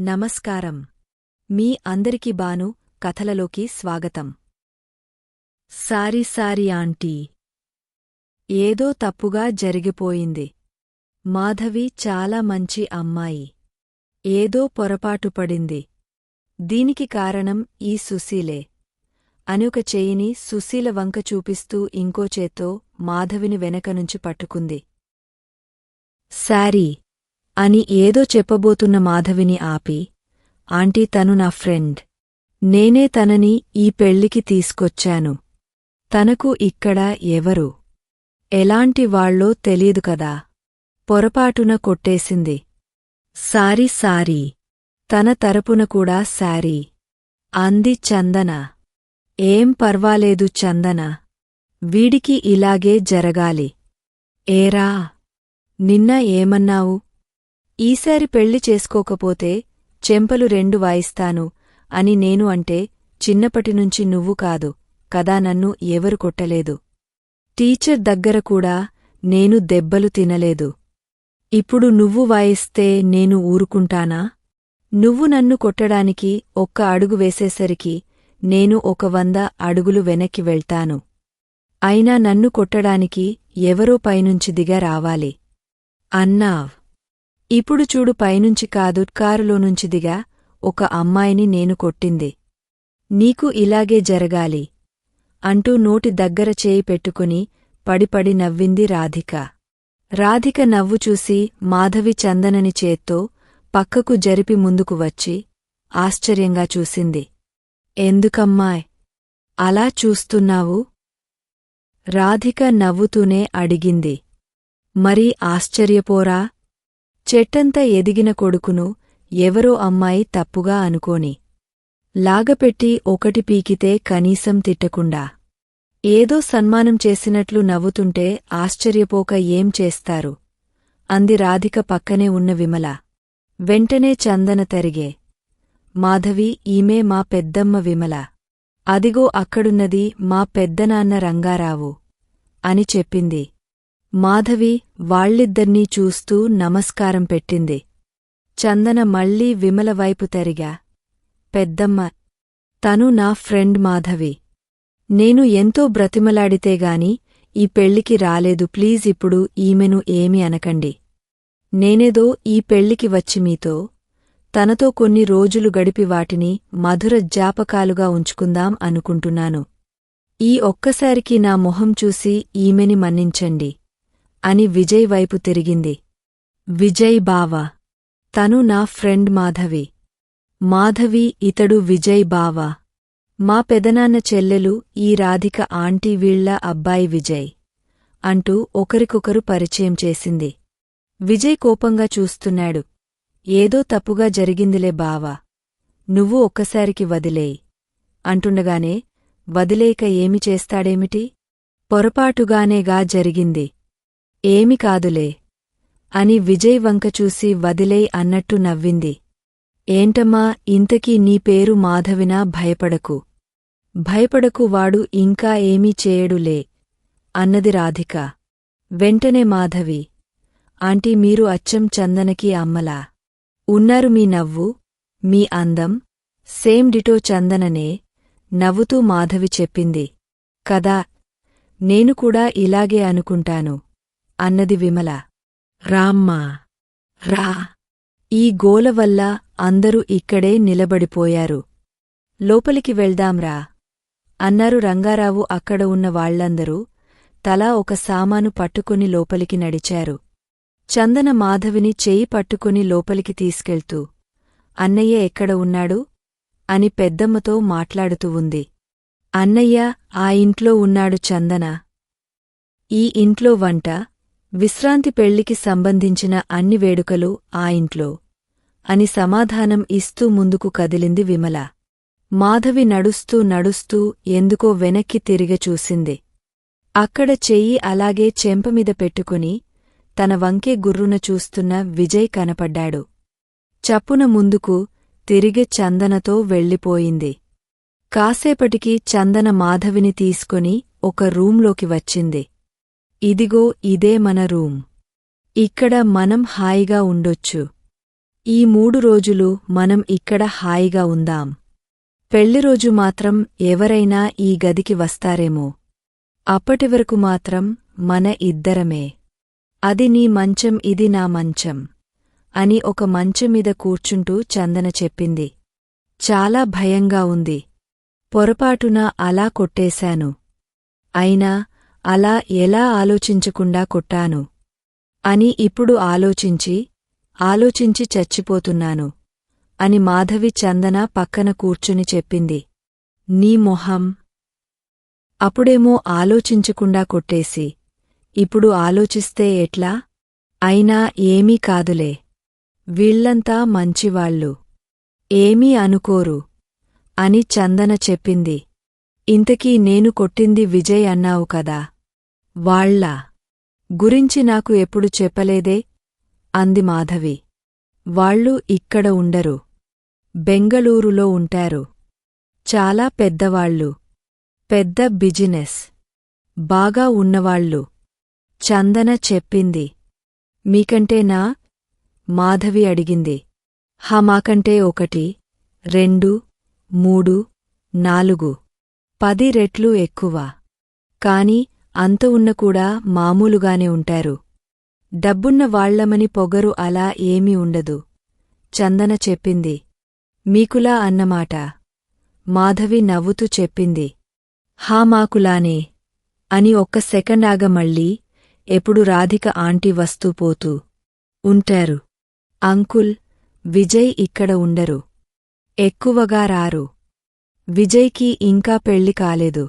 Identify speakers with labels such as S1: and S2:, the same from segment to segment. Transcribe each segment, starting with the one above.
S1: నమస్కారం. మీ అందరికి బాను కథలలోకి స్వాగతం. Sorry sorry aunty. ఏదో తప్పుగా జరిగిపోయింది. మాధవి చాలా మంచి అమ్మాయి. ఏదో పొరపాటు పడింది. దీనికి కారణం ఈ సుశీలే. అని ఒక సుశీల వంక చూపిస్తూ ఇంకో చేత్తో మాధవిని వెనకనుంచి పట్టుకుంది. సారీ అని ఏదో చెప్పబోతున్న మాధవిని ఆపి ఆంటీ తను నా ఫ్రెండ్. నేనే తనని ఈ పెళ్ళికి తీసుకొచ్చాను. తనకు ఇక్కడ ఎవరు? ఎలాంటి వాళ్ళో తెలియదు కదా. పొరపాటున కొట్టేసింది. Sorry sorry. తన తరపున కూడా సారీ. అంది చందన. ఏం పర్వాలేదు చందన. వీడికి ఇలాగే జరగాలి. ఏరా. నిన్న ఏమన్నావు? ఈసారి పెళ్ళి చేసుకోకపోతే చెంపలు రెండు వాయిస్తాను అని నేను అంటే చిన్నపటినుంచి నువ్వు కాదు కదా నన్ను ఎవరు కొట్టలేదు. టీచర్ దగ్గర కూడా నేను దెబ్బలు తినలేదు. ఇప్పుడు నువ్వు వాయిస్తే నేను ఊరుకుంటానా? నువ్వు నన్ను కొట్టడానికి ఒక్క అడుగు వేసేసరికి నేను ఒక వంద అడుగులు వెనక్కి వెళ్తాను. అయినా నన్ను కొట్టడానికి ఎవరో పైనుంచి దిగ రావాలి. అన్నావ్. ఇప్పుడు చూడు పైనుంచి కాదు కారులోనుంచి దిగా ఒక అమ్మాయిని నేను కొట్టింది. నీకు ఇలాగే జరగాలి. అంటూ నోటి దగ్గర చేయి పెట్టుకుని పడిపడి నవ్వింది రాధిక. రాధిక నవ్వు చూసి మాధవి చందనని చేత్తో పక్కకు జరిపి ముందుకు వచ్చి ఆశ్చర్యంగా చూసింది. ఎందుకమ్మాయ్? అలా చూస్తున్నావు? రాధిక నవ్వుతూనే అడిగింది. మరీ ఆశ్చర్యపోరా? చెట్టంత ఎదిగిన కొడుకును ఎవరో అమ్మాయి తప్పుగా అనుకోని. లాగపెట్టి ఒకటి పీకితే కనీసం తిట్టకుండా. ఏదో సన్మానం చేసినట్లు నవ్వుతుంటే ఆశ్చర్యపోక ఏం చేస్తారు? అంది రాధిక పక్కనే ఉన్న విమల. వెంటనే చందన తరిగే. మాధవి ఈమె మా పెద్దమ్మ విమల. అదిగో అక్కడున్నది మా పెద్దనాన్న రంగారావు అని చెప్పింది. మాధవి వాళ్ళిద్దర్నీ చూస్తూ నమస్కారం పెట్టింది. చందన మళ్ళీ విమల వైపు తరిగా. పెద్దమ్మ తను నా ఫ్రెండ్ మాధవి. నేను ఎంతో బ్రతిమలాడితేగాని ఈ పెళ్ళికి రాలేదు ప్లీజ్ ఇప్పుడు ఈమెను ఏమి అనకండి. నేనేదో ఈ పెళ్ళికి వచ్చి మీతో తనతో కొన్ని రోజులు గడిపి వాటిని మధుర జ్ఞాపకాలుగా ఉంచుకుందాం అనుకుంటున్నాను. ఈ ఒక్కసారికి నా మొహం చూసి ఈమెని మన్నించండి. అని విజయ్ వైపు తిరిగింది. విజయ్ బావ. తను నా ఫ్రెండ్ మాధవి. మాధవి ఇతడు విజయ్ బావ. మా పెదనాన్న చెల్లెలు ఈ రాధిక ఆంటీ వీళ్ళ అబ్బాయి విజయ్. అంటూ ఒకరికొకరు పరిచయం చేసింది. విజయ్ కోపంగా చూస్తున్నాడు. ఏదో తప్పుగా జరిగిందిలే బావా. నువ్వు ఒక్కసారికి వదిలేయి. అంటుండగానే వదిలేక ఏమి చేస్తాడేమిటి? పొరపాటుగానేగా జరిగింది. ఏమి కాదులే. అని విజయ్ వంక చూసి వదిలేయ్ అన్నట్టు నవ్వింది. ఏంటమ్మా ఇంతకీ నీ పేరు మాధవినా భయపడకు. భయపడకు వాడు ఇంకా ఏమీ చేయడులే అన్నది రాధిక. వెంటనే మాధవి ఆంటీ మీరు అచ్చం చందనకి అమ్మలా. ఉన్నారు మీ నవ్వు మీ అందం సేమ్ డిటో చందననే నవ్వుతూ మాధవి చెప్పింది. కదా నేను కూడా ఇలాగే అనుకుంటాను. అన్నది విమల. రామ్మా రా. ఈ గోల వల్ల అందరూ ఇక్కడే నిలబడిపోయారు. లోపలికి వెళ్దాంరా అన్నారు రంగారావు అక్కడ ఉన్న వాళ్ళందరూ తలా ఒక సామాను పట్టుకుని లోపలికి నడిచారు. చందన మాధవిని చేయి పట్టుకుని లోపలికి తీసుకెళ్తూ అన్నయ్య ఎక్కడ ఉన్నాడు? అని పెద్దమ్మతో మాట్లాడుతూ ఉంది. అన్నయ్య ఆ ఇంట్లో ఉన్నాడు చందన. ఈ ఇంట్లో వంట విశ్రాంతి పెళ్ళికి సంబంధించిన అన్ని వేడుకలు ఆ ఇంట్లో అని సమాధానం ఇస్తూ ముందుకు కదిలింది విమల. మాధవి నడుస్తూ నడుస్తూ ఎందుకో వెనక్కి తిరిగ చూసింది. అక్కడ చెయ్యి అలాగే చెంపమీద పెట్టుకుని తన వంకే గుర్రున చూస్తున్న విజయ్ కనపడ్డాడు. చప్పున ముందుకు తిరిగి చందనతో వెళ్ళిపోయింది. కాసేపటికి చందన మాధవిని తీసుకొని ఒక రూంలోకి వచ్చింది. ఇదిగో ఇదే మన రూమ్. ఇక్కడ మనం హాయిగా ఉండొచ్చు. ఈ మూడు రోజులు మనం ఇక్కడ హాయిగా ఉందాం. పెళ్ళిరోజు మాత్రం ఎవరైనా ఈ గదికి వస్తారేమో. అప్పటివరకు మాత్రం మన ఇద్దరమే. అది నీ మంచం ఇది నా మంచం అని ఒక మంచమీద కూర్చుంటూ చందన చెప్పింది. చాలా భయంగా ఉంది. పొరపాటున అలా కొట్టేశాను. అయినా అలా ఎలా ఆలోచించకుండా కొట్టాను? అని ఇప్పుడు ఆలోచించి ఆలోచించి చచ్చిపోతున్నాను అని మాధవి చందన పక్కన కూర్చుని చెప్పింది. నీ మొహం. అప్పుడేమో ఆలోచించకుండా కొట్టేసి ఇప్పుడు ఆలోచిస్తే ఎట్లా? అయినా ఏమీ కాదులే. వీళ్ళంతా మంచివాళ్ళు. ఏమీ అనుకోరు అని చందన చెప్పింది. ఇంతకీ నేను కొట్టింది విజయ్ అన్నావు కదా. వాళ్ళ గురించి నాకు ఎప్పుడు చెప్పలేదే? అంది మాధవి. వాళ్ళు ఇక్కడ ఉండరు. బెంగళూరులో ఉంటారు. చాలా పెద్దవాళ్ళు. పెద్ద బిజినెస్. బాగా ఉన్నవాళ్ళు. చందన చెప్పింది. మీకంటేనా మాధవి అడిగింది. హమాకంటే ఒకటి రెండు మూడు నాలుగు. పది రెట్లు ఎక్కువ. కాని అంత ఉన్న కూడా మామూలుగానే ఉంటారు. డబ్బున్న వాళ్ళమని పొగరు అలా ఏమీ ఉండదు. చందన చెప్పింది. మీకులా అన్నమాట. మాధవి నవ్వుతూ చెప్పింది. హా మాకులానే. అని ఒక్క సెకండ్ ఆగ మళ్ళీ ఎప్పుడు రాధిక ఆంటీ వస్తూ పోతూ ఉంటారు. అంకుల్ విజయ్ ఇక్కడ ఉండరు. ఎక్కువగా రారు. విజయ్కి ఇంకా పెళ్ళి కాలేదు.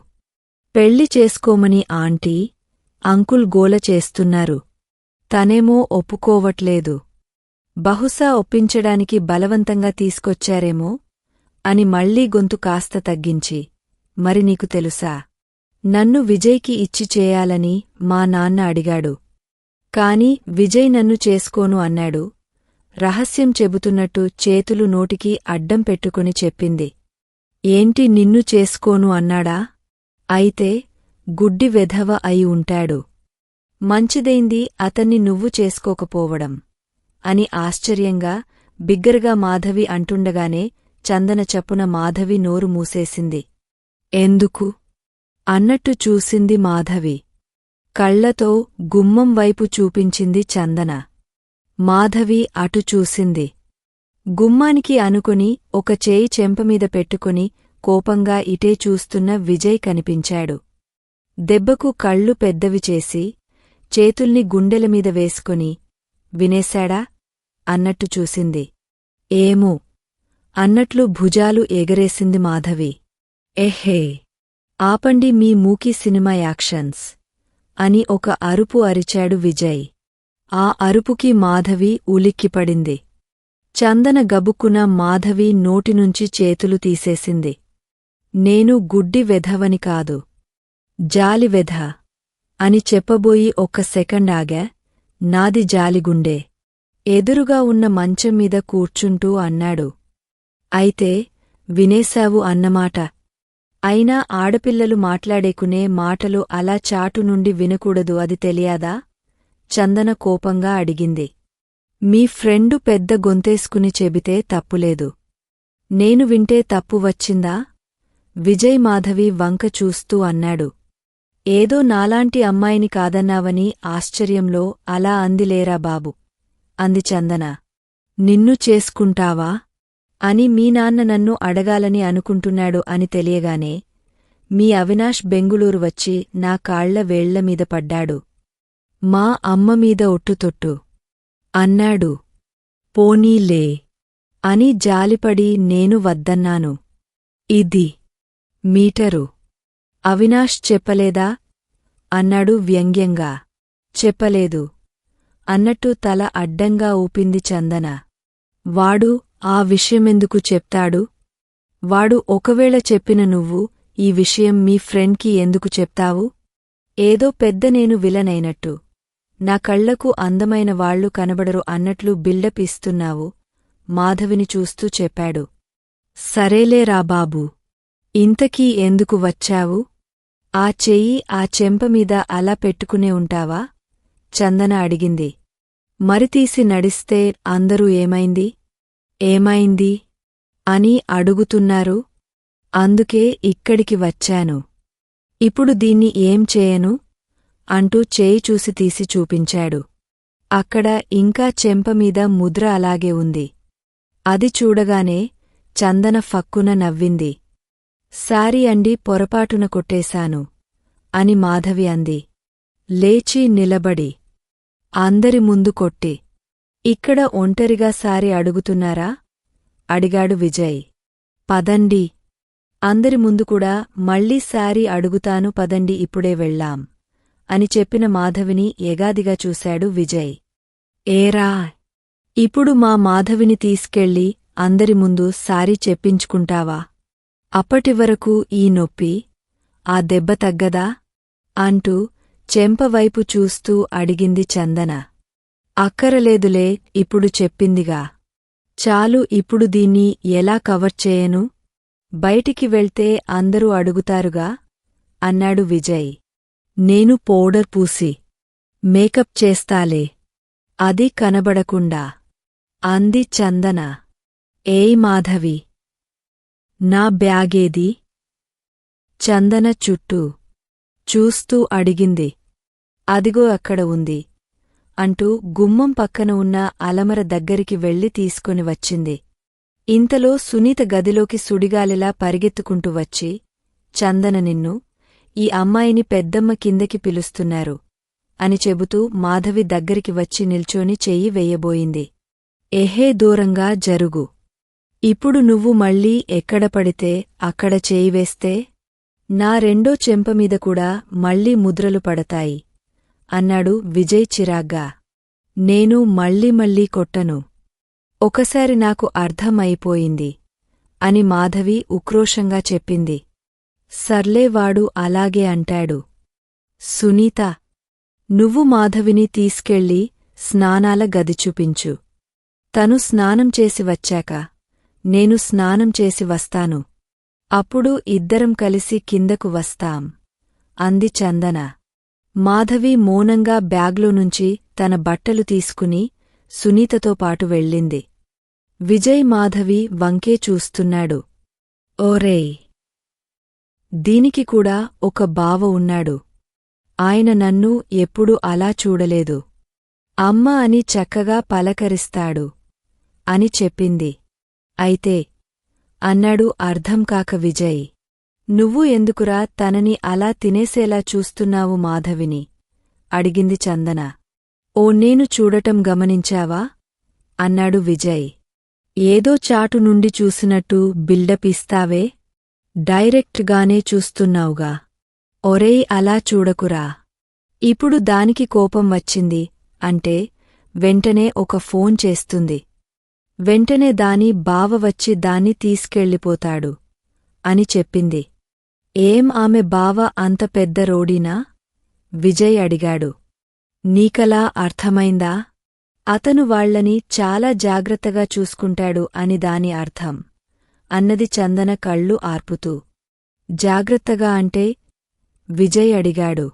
S1: పెళ్ళి చేసుకోమని ఆంటీ అంకుల్ గోల చేస్తున్నారు. తనేమో ఒప్పుకోవట్లేదు. బహుశా ఒప్పించడానికి బలవంతంగా తీసుకొచ్చారేమో అని మళ్ళీ గొంతు కాస్త తగ్గించి మరి నీకు తెలుసా? నన్ను విజయ్కి ఇచ్చి చేయాలని మా నాన్న అడిగాడు. కాని విజయ్ నన్ను చేసుకోను అన్నాడు. రహస్యం చెబుతున్నట్టు చేతులు నోటికి అడ్డం పెట్టుకుని చెప్పింది. ఏంటి నిన్ను చేసుకోను అన్నాడా? అయితే గుడ్డి వెధవ అయి ఉంటాడు. మంచిదైంది అతన్ని నువ్వు చేసుకోకపోవడం అని ఆశ్చర్యంగా బిగ్గరగా మాధవి అంటుండగానే చందన చప్పున మాధవి నోరు మూసేసింది. ఎందుకు? అన్నట్టు చూసింది మాధవి. కళ్ళతో గుమ్మం వైపు చూపించింది చందన. మాధవి అటు చూసింది. గుమ్మానికి అనుకుని ఒక చేయి చెంపమీద పెట్టుకుని కోపంగా ఇటే చూస్తున్న విజయ్ కనిపించాడు. దెబ్బకు కళ్ళు పెద్దవి చేసి చేతుల్ని గుండెలమీద వేసుకుని వినేశాడా? అన్నట్టు చూసింది. ఏమో. అన్నట్లు భుజాలు ఎగరేసింది మాధవి. ఎహే. ఆపండి మీ మూకీ సినిమా యాక్షన్స్. అని ఒక అరుపు అరిచాడు విజయ్. ఆ అరుపుకి మాధవి ఉలిక్కిపడింది. చందన గబుక్కున మాధవి నోటినుంచి చేతులు తీసేసింది. నేను గుడ్డి వెధవని కాదు. జాలి వెధ అని చెప్పబోయి ఒక్క సెకండ్ ఆగా నాది జాలిగుండే. ఎదురుగా ఉన్న మంచం మీద కూర్చుంటూ అన్నాడు. అయితే వినేశావు అన్నమాట. అయినా ఆడపిల్లలు మాట్లాడేకునే మాటలు అలా చాటు నుండి వినకూడదు అది తెలియాదా? చందన కోపంగా అడిగింది. మీ ఫ్రెండు పెద్ద గొంతేసుకుని చెబితే తప్పులేదు. నేను వింటే తప్పు వచ్చిందా? విజయ్ మాధవి వంక చూస్తూ అన్నాడు. ఏదో నాలాంటి అమ్మాయిని కాదన్నావని ఆశ్చర్యంలో అలా అందిలేరా బాబు? అంది చందన. నిన్ను చేసుకుంటావా? అని మీ నాన్న నన్ను అడగాలని అనుకుంటున్నాడు అని తెలియగానే మీ అవినాష్ బెంగుళూరు వచ్చి నా కాళ్ళ వేళ్ళమీద పడ్డాడు. మా అమ్మ మీద ఒట్టుతొట్టు. అన్నాడు. పోనీలే. అని జాలిపడి నేను వద్దన్నాను. ఇది మీటరు. అవినాష్ చెప్పలేదా? అన్నాడు వ్యంగ్యంగా. చెప్పలేదు. అన్నట్టు తల అడ్డంగా ఊపింది చందన. వాడు ఆ విషయమెందుకు చెప్తాడు? వాడు ఒకవేళ చెప్పిన నువ్వు ఈ విషయం మీ ఫ్రెండ్కి ఎందుకు చెప్తావు? ఏదో పెద్ద నేను విలనైనట్టు. నా కళ్ళకు అందమైన వాళ్ళు కనబడరు అన్నట్లు బిల్డప్ ఇస్తున్నావు? మాధవిని చూస్తూ చెప్పాడు. సరేలేరా బాబూ. ఇంతకీ ఎందుకు వచ్చావు? ఆ చెయ్యి ఆ చెంపమీద అలా పెట్టుకునే ఉంటావా? చందన అడిగింది. మరితీసి నడిస్తే అందరూ ఏమైంది? ఏమైంది? అని అడుగుతున్నారు. అందుకే ఇక్కడికి వచ్చాను. ఇప్పుడు దీన్ని ఏం చేయను? అంటూ చేయి చూసి తీసి చూపించాడు. అక్కడ ఇంకా చెంపమీద ముద్ర అలాగే ఉంది. అది చూడగానే చందన ఫక్కున నవ్వింది. సారీ అండి పొరపాటున కొట్టేశాను అని మాధవి అంది. లేచి నిలబడి అందరి ముందు కొట్టి ఇక్కడ ఒంటరిగా సారి అడుగుతున్నారా? అడిగాడు విజయ్. పదండి అందరి ముందు కూడా మళ్ళీ సారి అడుగుతాను పదండి ఇప్పుడే వెళ్ళాం అని చెప్పిన మాధవిని ఎగాదిగా చూశాడు విజయ్. ఏరా ఇప్పుడు మా మాధవిని తీసుకెళ్ళి అందరి ముందు సారీ చెప్పించుకుంటావా? అప్పటివరకు ఈ నొప్పి ఆ దెబ్బ తగ్గదా? అంటూ చెంపవైపు చూస్తూ అడిగింది చందన. అక్కరలేదులే ఇప్పుడు చెప్పిందిగా. చాలు ఇప్పుడు దీన్ని ఎలా కవర్ చేయను? బయటికి వెళ్తే అందరూ అడుగుతారుగా? అన్నాడు విజయ్. నేను పౌడర్ పూసి మేకప్ చేస్తాలే. అది కనబడకుండా. అంది చందన. ఏయ్ మాధవి! నా బ్యాగేది? చందన చుట్టూ చూస్తూ అడిగింది. అదిగో అక్కడ ఉంది అంటూ గుమ్మం పక్కన ఉన్న అలమర దగ్గరికి వెళ్ళి తీసుకొని వచ్చింది. ఇంతలో సునీత గదిలోకి సుడిగాలిలా పరిగెత్తుకుంటూ వచ్చి చందన నిన్ను ఈ అమ్మాయిని పెద్దమ్మ కిందకి పిలుస్తున్నారు అని చెబుతూ మాధవి దగ్గరికి వచ్చి నిల్చోని చెయ్యి వెయ్యబోయింది ఎహే దూరంగా జరుగు. ఇప్పుడు నువ్వు మళ్ళీ ఎక్కడ పడితే అక్కడ చేయివేస్తే నా రెండో చెంపమీద కూడా మళ్ళీ ముద్రలు పడతాయి. అన్నాడు విజయ్ చిరాగ్గా. నేను మళ్ళీ మళ్ళీ కొట్టను. ఒకసారి నాకు అర్థమైపోయింది అని మాధవి ఉక్రోషంగా చెప్పింది. సర్లేవాడు అలాగే అంటాడు. సునీత నువ్వు మాధవిని తీసుకెళ్ళి స్నానాల గది చూపించు. తను స్నానం చేసి వచ్చాక నేను స్నానం చేసి వస్తాను. అప్పుడు ఇద్దరం కలిసి కిందకు వస్తాం. అంది చందన. మాధవి మౌనంగా బ్యాగ్లో నుంచి తన బట్టలు తీసుకుని సునీతతో పాటు వెళ్ళింది. విజయ్ మాధవి వంకే చూస్తున్నాడు. ఓరేయ్! దీనికి కూడా ఒక బావ ఉన్నాడు. ఆయన నన్ను ఎప్పుడూ అలా చూడలేదు. అమ్మ అని చక్కగా పలకరిస్తాడు. అని చెప్పింది. అయితే అన్నాడు అర్థం కాక విజయ్. నువ్వు ఎందుకురా తనని అలా తినేసేలా చూస్తున్నావు మాధవిని? అడిగింది చందన. ఓ నేను చూడటం గమనించావా? అన్నాడు విజయ్. ఏదో చాటు నుండి చూసినట్టు బిల్డప్ ఇస్తావే? డైరెక్ట్గానే చూస్తున్నావుగా. ఒరేయ్ అలా చూడకురా. ఇప్పుడు దానికి కోపం వచ్చింది అంటే వెంటనే ఒక ఫోన్ చేస్తుంది. వెంటనే దాని బావ వచ్చి దాన్ని తీసుకెళ్ళిపోతాడు అని చెప్పింది. ఏం ఆమె బావ అంత పెద్ద రోడీనా? విజయ్ అడిగాడు. నీకలా అర్థమైందా? అతను వాళ్ళని చాలా జాగ్రత్తగా చూసుకుంటాడు అని దాని అర్థం. అన్నది చందన కళ్ళు ఆర్పుతూ. జాగ్రత్తగా అంటే? విజయ్ అడిగాడు.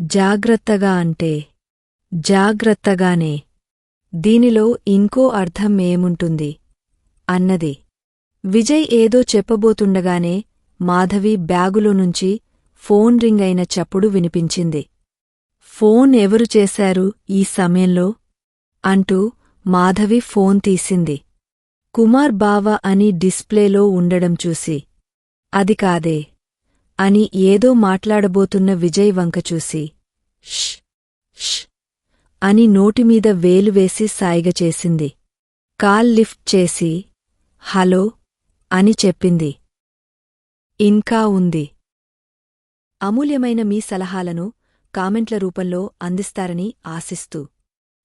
S1: జాగ్రత్తగా అంటే? జాగ్రత్తగానే. దీనిలో ఇంకో అర్థం ఏముంటుంది? అన్నది. విజయ్ ఏదో చెప్పబోతుండగానే మాధవి బ్యాగులో నుంచి ఫోన్ రింగ్ అయిన చప్పుడు వినిపించింది. ఫోన్ ఎవరు చేశారు ఈ సమయంలో? అంటూ మాధవి ఫోన్ తీసింది. కుమార్ బావ అని డిస్ప్లేలో ఉండడం చూసి. అది కాదే. అని ఏదో మాట్లాడబోతున్న విజయ్ వంక చూసి. ష్ ష్. అని నోటిమీద వేలు వేసి సాయిగ చేసింది. కాల్ లిఫ్ట్ చేసి హలో అని చెప్పింది. ఇంకా ఉంది. అమూల్యమైన మీ సలహాలను కామెంట్ల రూపంలో అందిస్తారని ఆశిస్తూ.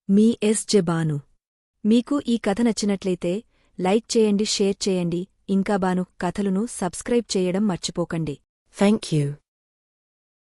S1: Me yes. జెబాను మీకు ఈ కథ నచ్చినట్లయితే లైక్ చేయండి షేర్ చేయండి. ఇంకా బాను కథలను సబ్స్క్రైబ్ చేయడం మర్చిపోకండి.
S2: Thank you